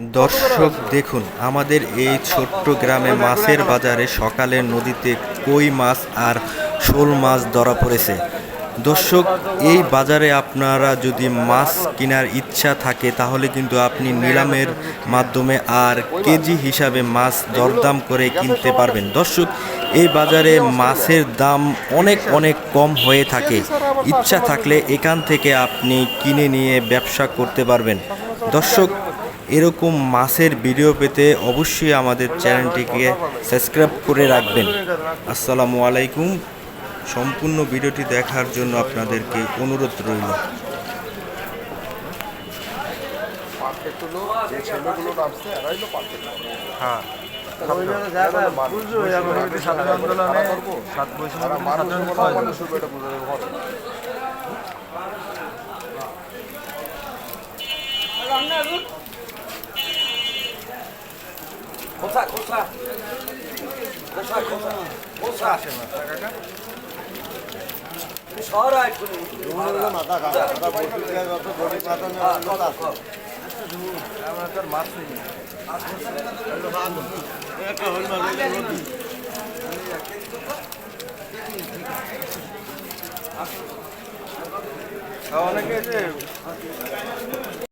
দর্শক দেখুন, আমাদের এই ছোট্ট গ্রামে মাছের বাজারে সকালে নদীতে কই মাছ আর শোল মাছ ধরা পড়েছে। দর্শক, এই বাজারে আপনারা যদি মাছ কেনার ইচ্ছা থাকে, তাহলে কিন্তু আপনি নিলামের মাধ্যমে আর কেজি হিসাবে মাছ দরদাম করে কিনতে পারবেন। দর্শক, এই বাজারে মাছের দাম অনেক অনেক কম হয়ে থাকে। ইচ্ছা থাকলে এখান থেকে আপনি কিনে নিয়ে ব্যবসা করতে পারবেন। দর্শক এরকম মাছের ভিডিও পেতে অবশ্যই আমাদের চ্যানেলটিকে সাবস্ক্রাইব করে রাখবেন। আসসালামু আলাইকুম। সম্পূর্ণ ভিডিওটি দেখার জন্য আপনাদেরকে অনুরোধ রইল। হলো যে ছেলেগুলো নামছে এরাই হলো পার্কেট হ্যাঁ বুঝছ এখন যদি ছাত্র আন্দোলনে সাত বৈষম্য তারা বিরোধী মানুষ ছাত্র বলা আন্দোলন মানুষ এটা বোঝাতে পারে না। আমরা তো আর মাছ নেই অনেকে